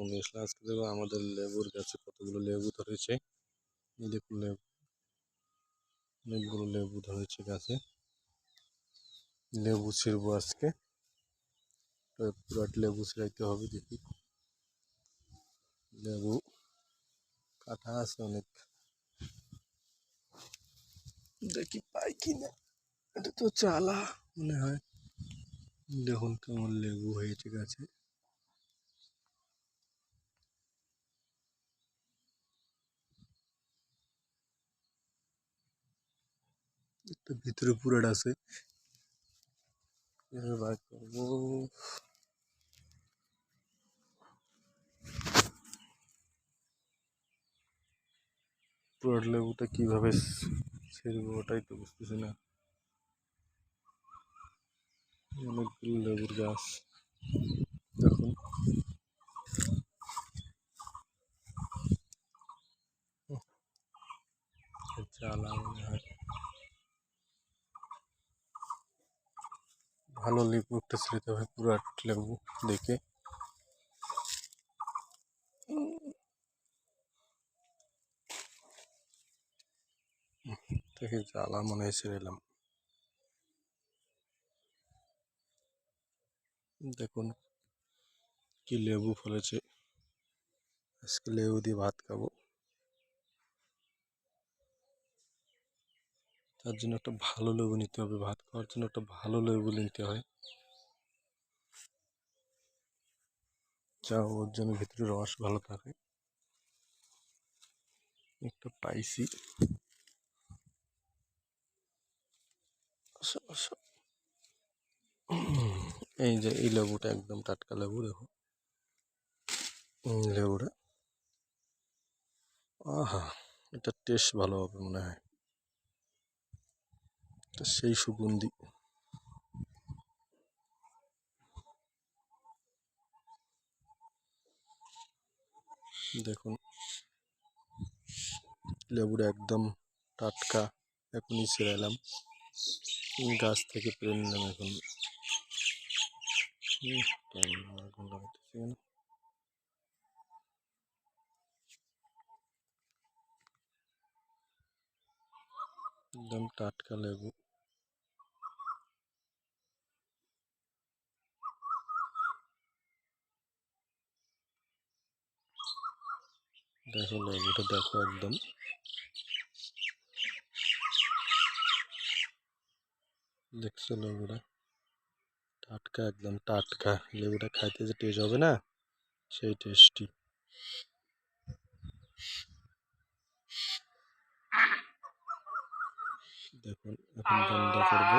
বন্ধু আসলে আজকে দেখো আমাদের লেবুর গাছে কতগুলো লেবু ধরেছে। এই দেখুন লেবু। অনেকগুলো লেবু ধরেছে গাছে। লেবু ছিড়বো আজকে। পুরাট লেবু ছিড়াইতে হবে দেখি। লেবু কাটা আছে অনেক। দেখি পাই কিনা। এটা তো চালা মনে হয়। দেখুন কেমন লেবু হয়েছে গাছে। একটা ভিতরে পুরাট আছে কীভাবে বার করব পুরাট লেবুটা কীভাবে ছিড়বো ওটাই তো বুঝতেছি না অনেকগুলো লেবুর গাছ দেখুন চালা মনে হয় ভালো লেবু, একটা ছিঁড়তে হবে পুরাট লেবু দেখে। দেখে জ্বালা মনে হয় ছিঁড়েলাম দেখুন কি লেবু ফলেছে। আজকে লেবু দিয়ে ভাত খাব। তার জন্য একটা ভালো লেবু নিতে হবে, ভাত খাওয়ার জন্য একটা ভালো লেবু নিতে হয়। যা ওর জন্য ভিতরে রস ভালো থাকে। একটা পাইছি। এই যে, এই লেবুটা একদম টাটকা লেবু, দেখো। লেবুটা। আহা, এটা টেস্ট ভালো হবে মনে হয়। সেই সুগন্ধি। দেখুন। লেবুটা একদম টাটকা এখনই ছিঁড়ালাম গাছ থেকে পেরে নিলাম এখন। একদম টাটকা লেবু। দেখো লেবুটা দেখো একদম। দেখছ লেবুটা? টাটকা, একদম টাটকা। লেবুটা খাইতে যে টেস্ট হবে না, সেই টেস্টি দেখুন এখন বন্ধ করব।